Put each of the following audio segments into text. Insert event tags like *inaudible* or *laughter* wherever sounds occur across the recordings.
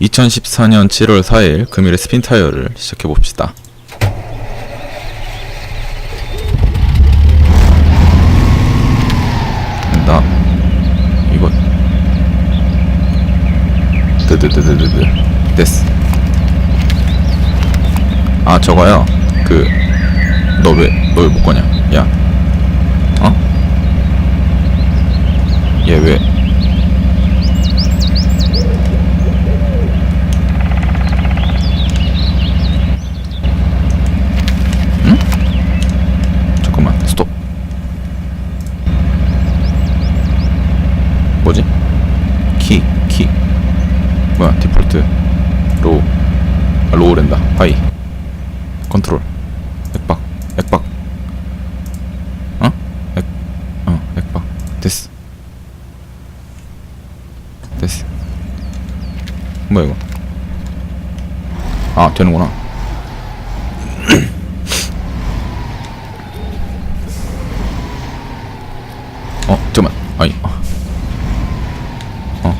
2014년 7월 4일 금일의 스핀 타이어를 시작해 봅시다. 나 이거 드드드드드드 됐어. 아 저거요. 그 너 왜 너 왜 못 거냐? 야, 어? 얘 왜? 잠깐만 스톱 뭐지? 키, 키 뭐야 디폴트 로우 아, 로우랜다. 하이. 컨트롤. 액박. 액박. 어? 액, 어 액박. 됐어. 됐어. 뭐야 이거? 아 되는구나 어 잠깐만 아니 어. 어.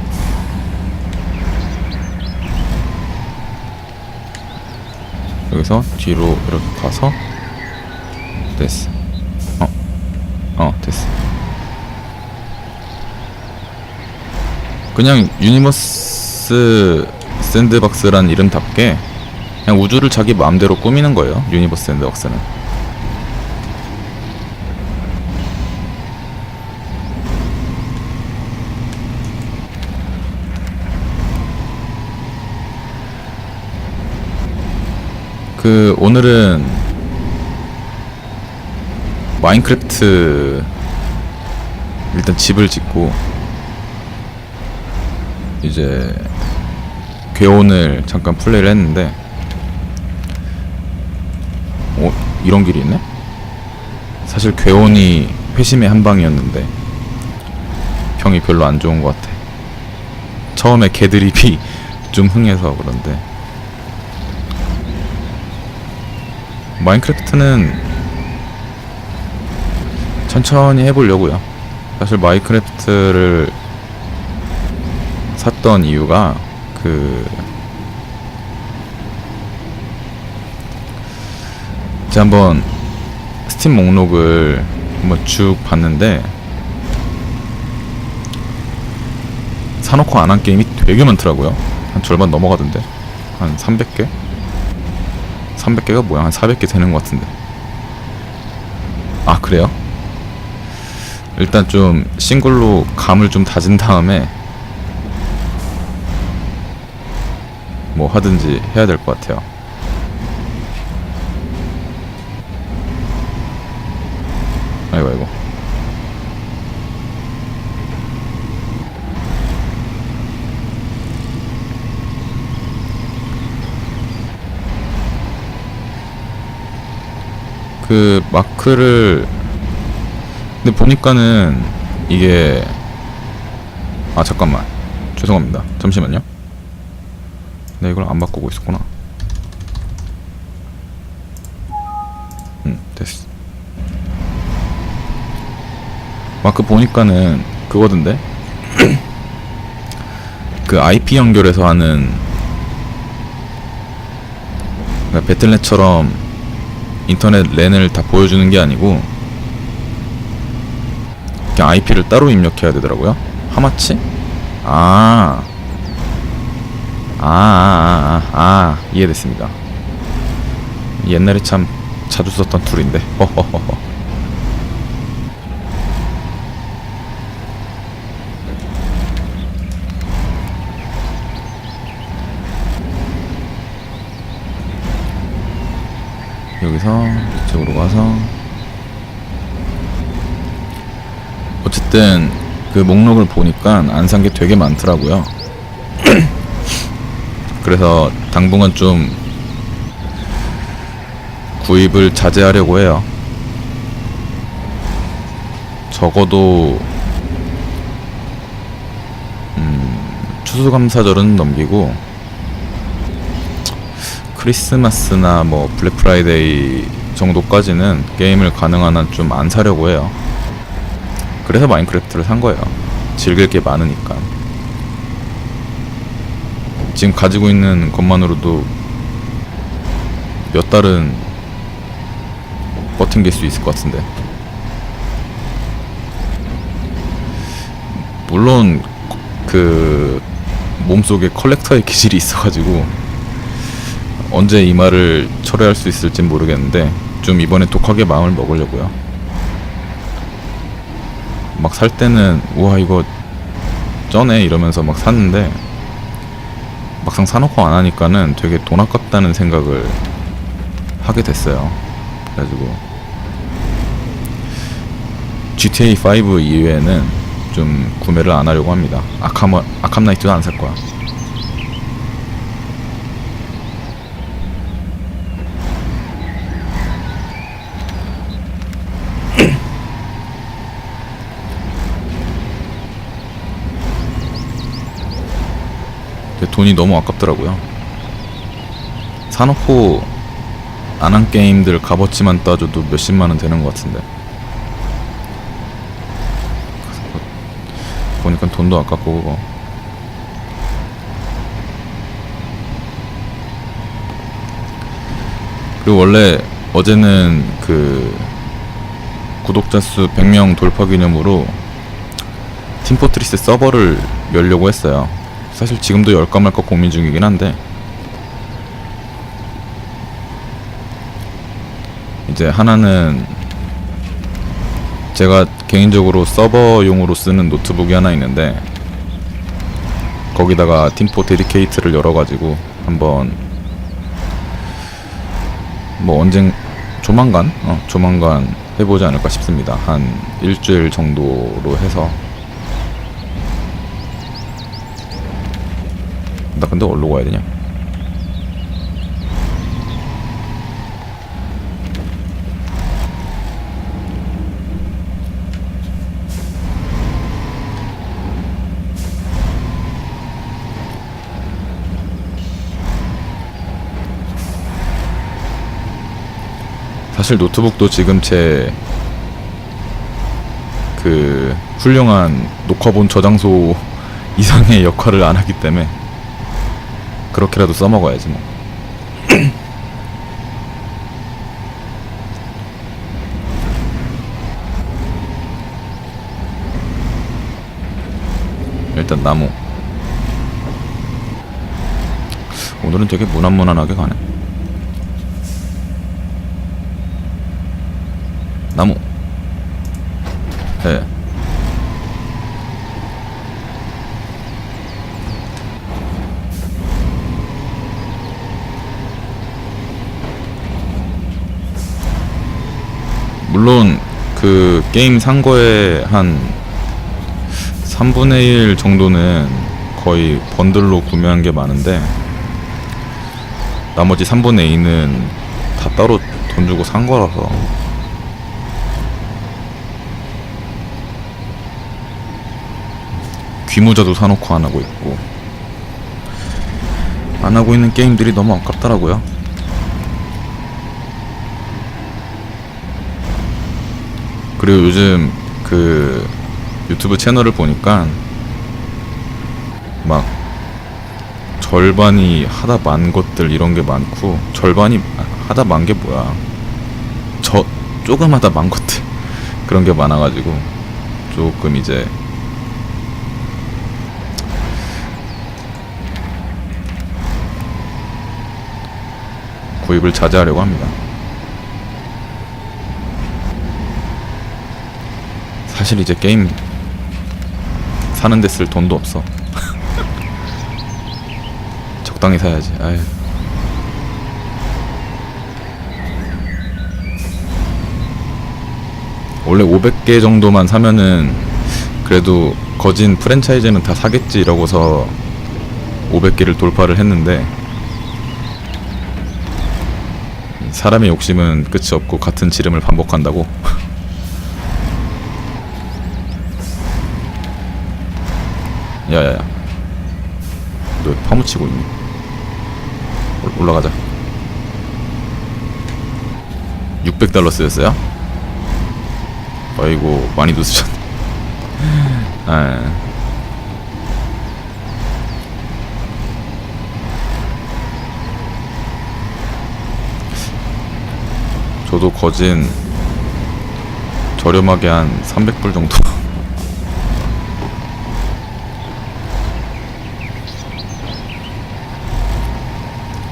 여기서 뒤로 이렇게 가서 됐어 어. 어 됐어 그냥 유니버스 샌드박스란 이름답게 그냥 우주를 자기 마음대로 꾸미는 거예요 유니버스 샌드박스는. 그 오늘은 마인크래프트 일단 집을 짓고 이제 괴온을 잠깐 플레이를 했는데 어 이런 길이 있네? 사실 괴온이 회심의 한 방이었는데 평이 별로 안 좋은 것 같아. 처음에 개드립이 *laughs* 좀 흥해서 그런데 마인크래프트는 천천히 해보려고요. 사실 마인크래프트를 샀던 이유가 그 제가 한번 스팀 목록을 한번 쭉 봤는데 사놓고 안 한 게임이 되게 많더라고요. 한 절반 넘어가던데 한 300개? 300개가 뭐야? 한 400개 되는 것 같은데. 아, 그래요? 일단 좀 싱글로 감을 좀 다진 다음에 뭐 하든지 해야 될 것 같아요. 아이고, 아이고. 그 마크를 근데 보니까는 이게 아 잠깐만 죄송합니다 잠시만요 네 이걸 안 바꾸고 있었구나 음 됐어 마크 보니까는 그거던데 *clears throat* 그 IP 연결해서 하는 그러니까 배틀넷처럼 인터넷 랜을 다 보여주는 게 아니고 그냥 IP를 따로 입력해야 되더라고요. 하마치? 아. 아, 아, 아, 아, 아, 이해됐습니다. 옛날에 참 자주 썼던 툴인데. *laughs* 허허허허. 여기서 이쪽으로 가서 어쨌든 그 목록을 보니까 안 산 게 되게 많더라고요. *clears throat* 그래서 당분간 좀 구입을 자제하려고 해요. 적어도 음, 추수감사절은 넘기고 크리스마스나 뭐 블랙 프라이데이 정도까지는 게임을 가능한 한 좀 안 사려고 해요. 그래서 마인크래프트를 산 거예요. 즐길 게 많으니까. 지금 가지고 있는 것만으로도 몇 달은 버틴길 수 있을 것 같은데. 물론 그 몸속에 컬렉터의 기질이 있어가지고 언제 이 말을 철회할 수 있을진 모르겠는데 좀 이번에 독하게 마음을 먹으려고요. 막 살 때는 우와 이거 쩌네 이러면서 막 샀는데 막상 사놓고 안 하니까는 되게 돈 아깝다는 생각을 하게 됐어요. 그래가지고 GTA 5 이외에는 좀 구매를 안 하려고 합니다. 아캄 아캄 나이트도 안 살 거야. 돈이 너무 아깝더라고요. 사놓고 안 한 게임들 값어치만 따져도 몇십만 원 되는 것 같은데. 보니까 돈도 아깝고 그거. 그리고 원래 어제는 그 구독자 수 100명 돌파 기념으로 팀포트리스 서버를 열려고 했어요. 사실 지금도 열까 말까 고민 중이긴 한데 이제 하나는 제가 개인적으로 서버용으로 쓰는 노트북이 하나 있는데 거기다가 팀포 데디케이트를 열어가지고 한번 뭐 언젠 조만간? 어 조만간 해보지 않을까 싶습니다. 한 일주일 정도로 해서 나 근데 어디로 가야 되냐? 사실 노트북도 지금 제 그 훌륭한 녹화본 저장소 *laughs* 이상의 역할을 안 하기 때문에 그렇게라도 써먹어야지 뭐. *coughs* 일단 나무. 오늘은 되게 무난무난하게 가네. 나무. 예. 물론 그 게임 산 거에 한 3분의 1 정도는 거의 번들로 구매한 게 많은데 나머지 3분의 2는 다 따로 돈 주고 산 거라서 귀무자도 사놓고 안 하고 있고 안 하고 있는 게임들이 너무 아깝더라고요. 그리고 요즘 그 유튜브 채널을 보니까 막 절반이 하다 만 것들 이런 게 많고 절반이 하다 만 게 뭐야 저 조금 하다 만 것들 *laughs* 그런 게 많아가지고 조금 이제 구입을 자제하려고 합니다. 사실 이제 게임 사는 데 쓸 돈도 없어. *laughs* 적당히 사야지. 아유. 원래 500개 정도만 사면은 그래도 거진 프랜차이즈는 다 사겠지 이러고서 500개를 돌파를 했는데 사람의 욕심은 끝이 없고 같은 지름을 반복한다고. *laughs* 야야야. 너 파묻히고 있니? 올라가자. 600달러 쓰였어요? 아이고 많이 도으셨네. *laughs* 아. 예. 저도 거진 저렴하게 한 300불 정도. *laughs*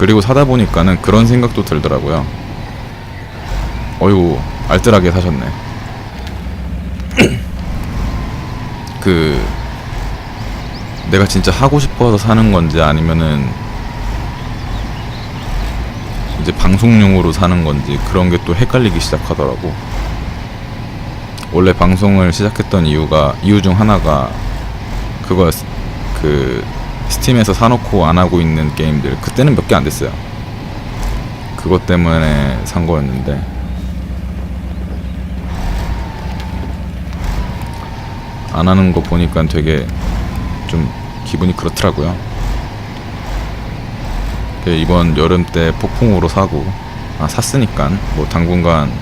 그리고 사다 보니까는 그런 생각도 들더라고요 어이구 알뜰하게 사셨네 *clears throat* 그 내가 진짜 하고 싶어서 사는 건지 아니면은 이제 방송용으로 사는 건지 그런 게 또 헷갈리기 시작하더라고. 원래 방송을 시작했던 이유가 이유 중 하나가 그거였 그 스팀에서 사놓고 안 하고 있는 게임들 그때는 몇 개 안 됐어요. 그것 때문에 산 거였는데 안 하는 거 보니까 되게 좀 기분이 그렇더라고요. 그 이번 여름 때 폭풍으로 사고 아 샀으니까 뭐 당분간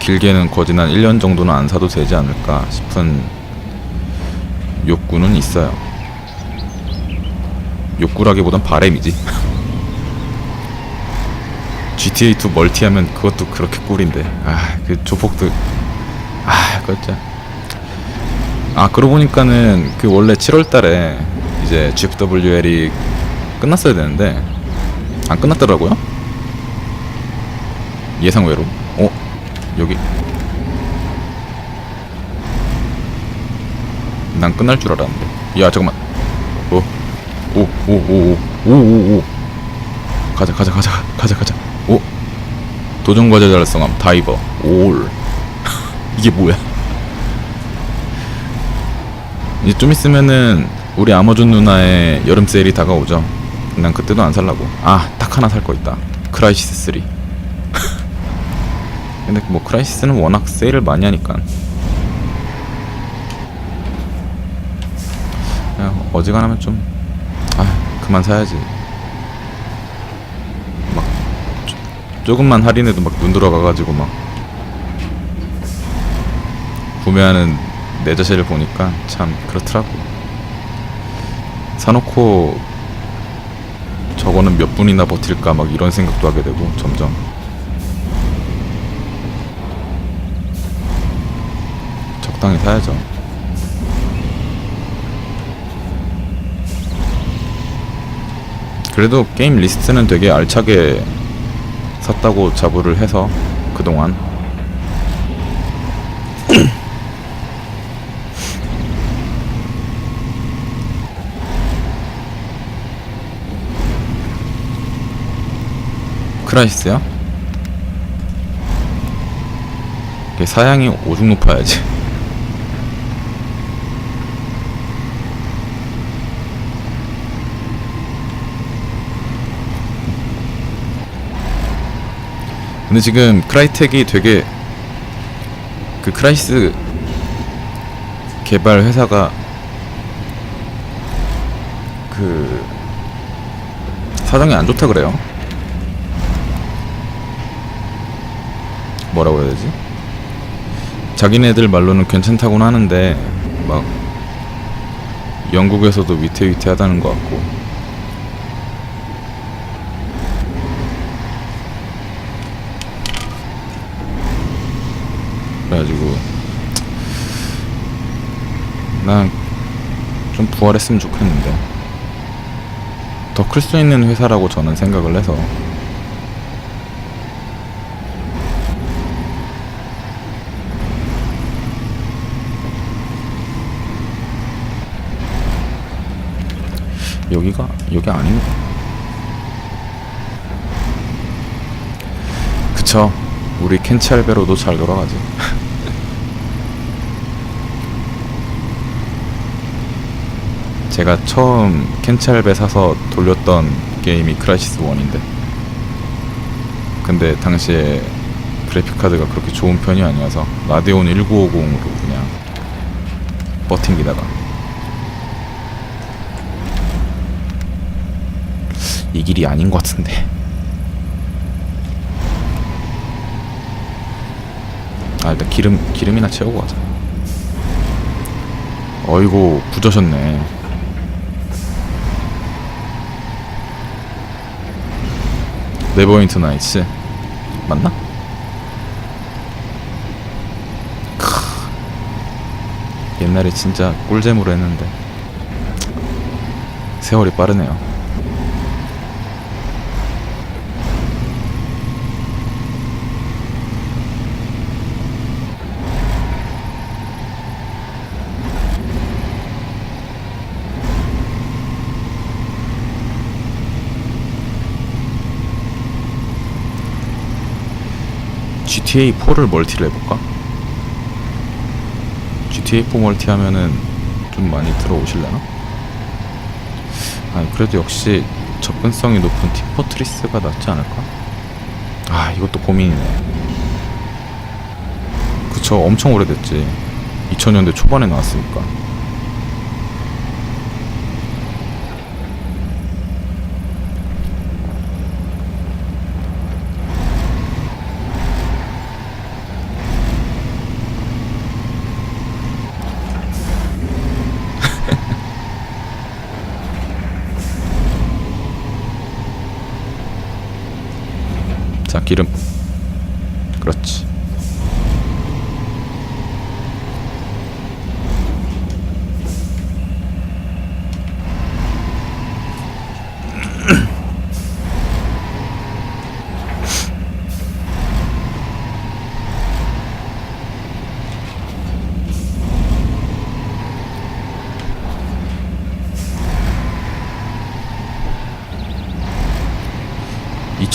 길게는 거진 한 1년 정도는 안 사도 되지 않을까 싶은 욕구는 있어요. 욕구라기보단 바램이지. GTA2 멀티하면 그것도 그렇게 꿀인데 아 그 조폭도 아 그거 진짜 아 그러고 보니까는 그 원래 7월달에 이제 GFWL이 끝났어야 되는데 안 끝났더라고요. 예상외로. 어 여기 난 끝날 줄 알았는데. 야 잠깐만. 어. 오오오오오오오 가자 가자 가자 가자 가자. 오 도전 과제 달성함 다이버 올 *laughs* 이게 뭐야? 이제 좀 있으면은 우리 아마존 누나의 여름 세일이 다가오죠. 난 그때도 안 살라고. 아, 딱 하나 살 거 있다. 크라이시스 3. *laughs* 근데 뭐 크라이시스는 워낙 세일을 많이 하니까. 그냥 어지간하면 좀 아, 그만 사야지. 막 조, 조금만 할인해도 막 눈 들어가가지고 막 구매하는 내 자신을 보니까 참 그렇더라고. 사놓고 저거는 몇 분이나 버틸까 막 이런 생각도 하게 되고 점점 적당히 사야죠. 그래도 게임 리스트는 되게 알차게 샀다고 자부를 해서 그동안 *coughs* 크라이스요? 이게 사양이 오죽 높아야지. 근데 지금 크라이텍이 되게 그 크라이스 개발 회사가 그 사정이 안 좋다 그래요. 뭐라고 해야 되지? 자기네들 말로는 괜찮다고는 하는데 막 영국에서도 위태위태하다는 것 같고 그래가지고 난 좀 부활했으면 좋겠는데. 더 클 수 있는 회사라고 저는 생각을 해서. 여기가 여기 아닌가? 그쵸. 우리 켄치알베로도 잘 돌아가지 제가 처음 켄치알베 사서 돌렸던 게임이 크라이시스 1인데 근데 당시에 그래픽카드가 그렇게 좋은 편이 아니어서 라데온 1950으로 그냥 버팅기다가 이 길이 아닌 것 같은데. 아 일단 기름 기름이나 채우고 가자. 어이구 부저셨네. 네버윈트 나이츠. 맞나? 크... 옛날에 진짜 꿀잼으로 했는데. 세월이 빠르네요. GTA4를 멀티를 해볼까? GTA4 멀티 하면은 좀 많이 들어오실려나? 아 그래도 역시 접근성이 높은 티포트리스가 낫지 않을까? 아 이것도 고민이네 그쵸 엄청 오래됐지 2000년대 초반에 나왔으니까 기름. 그렇지.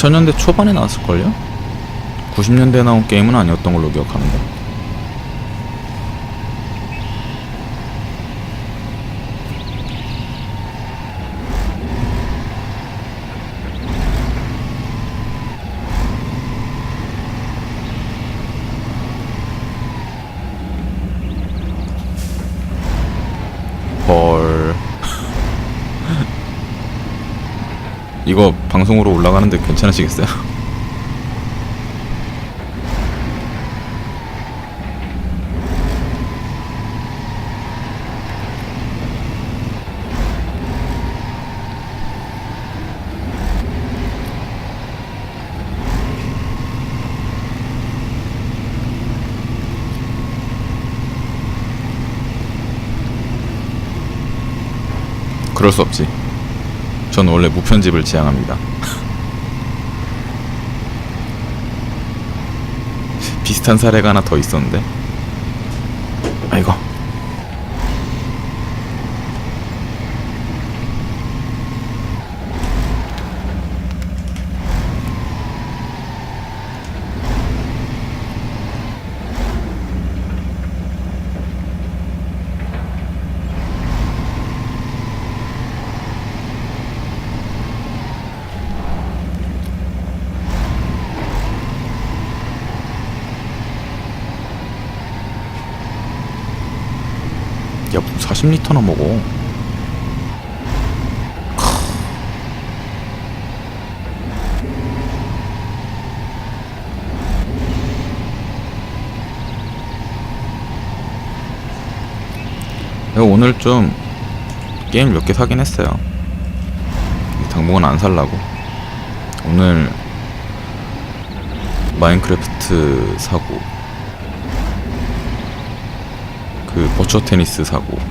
2000년대 초반에 나왔을걸요? 90년대에 나온 게임은 아니었던 걸로 기억합니다. 헐... 이거 방송으로 올라가는데 괜찮으시겠어요? 그럴 수 없지. 전 원래 무편집을 지향합니다. *laughs* 비슷한 사례가 하나 더 있었는데 10리터나 먹어. 내가 오늘 좀 게임 몇 개 사긴 했어요. 당분간 안 살라고. 오늘 마인크래프트 사고 그 버처 테니스 사고.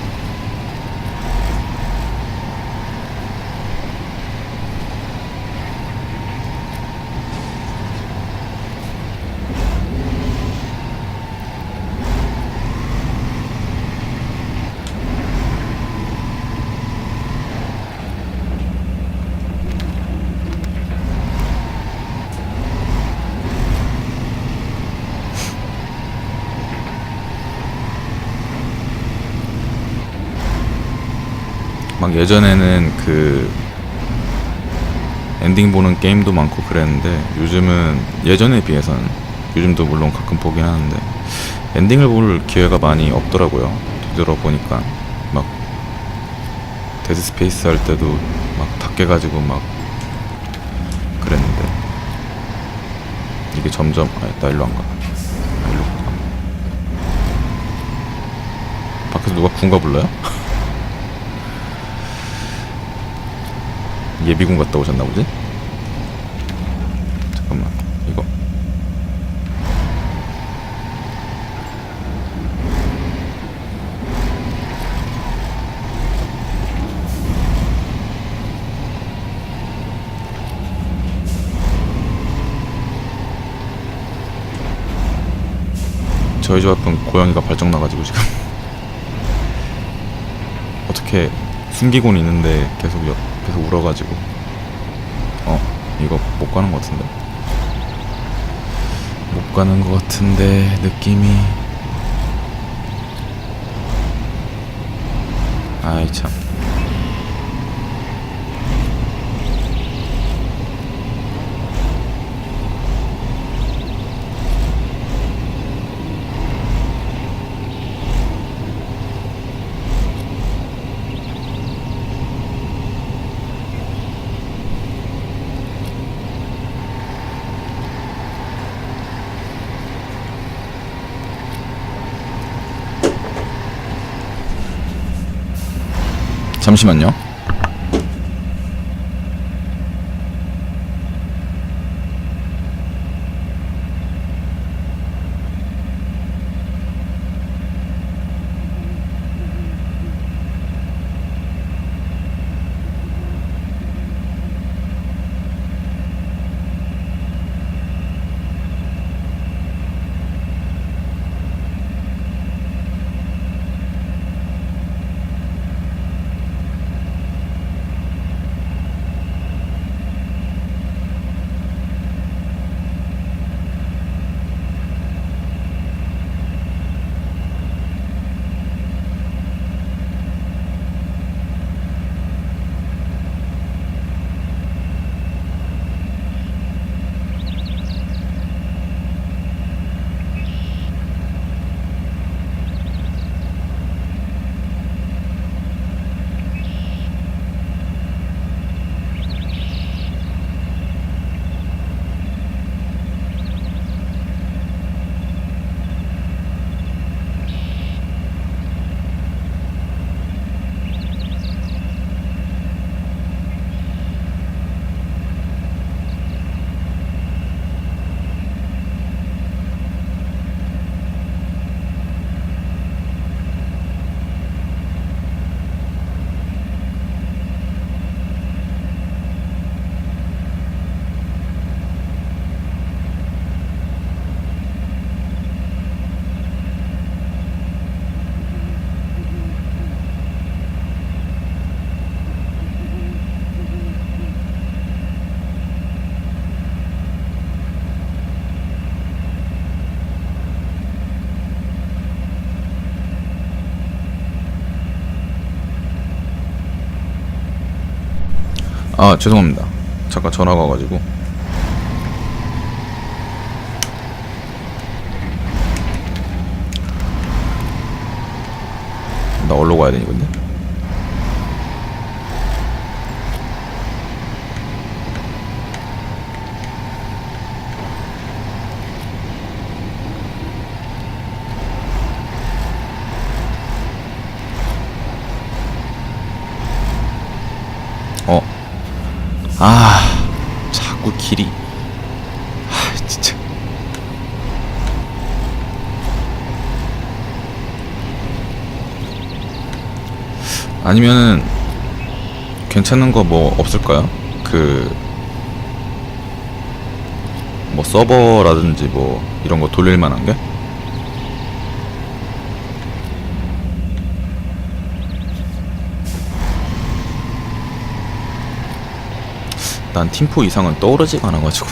막 예전에는 그 엔딩 보는 게임도 많고 그랬는데 요즘은 예전에 비해서는 요즘도 물론 가끔 보긴 하는데 엔딩을 볼 기회가 많이 없더라고요. 뒤돌아보니까 막 데드 스페이스 할 때도 막 다 깨가지고 막 그랬는데 이게 점점 아나 일로 안 가. 아, 일로 가. 밖에서 누가 군가 불러요? *laughs* 예비군 갔다 오셨나 보지? 잠깐만 이거 저희 집 앞은 고양이가 발정 나가지고 지금 *laughs* 어떻게 숨기고는 있는데 계속 옆 에서 울어가지고. 어 이거 못 가는 것 같은데. 못 가는 것 같은데 느낌이. 아이 참 잠시만요 아 죄송합니다. 잠깐 전화가 와가지고. 나 얼로 가야 되니 근데 어 아, 자꾸 길이. 아, 진짜. 아니면은 괜찮은 거 뭐 없을까요? 그 뭐 서버라든지 뭐 이런 거 돌릴 만한 게? 난 팀포 이상은 떠오르지가 않아가지고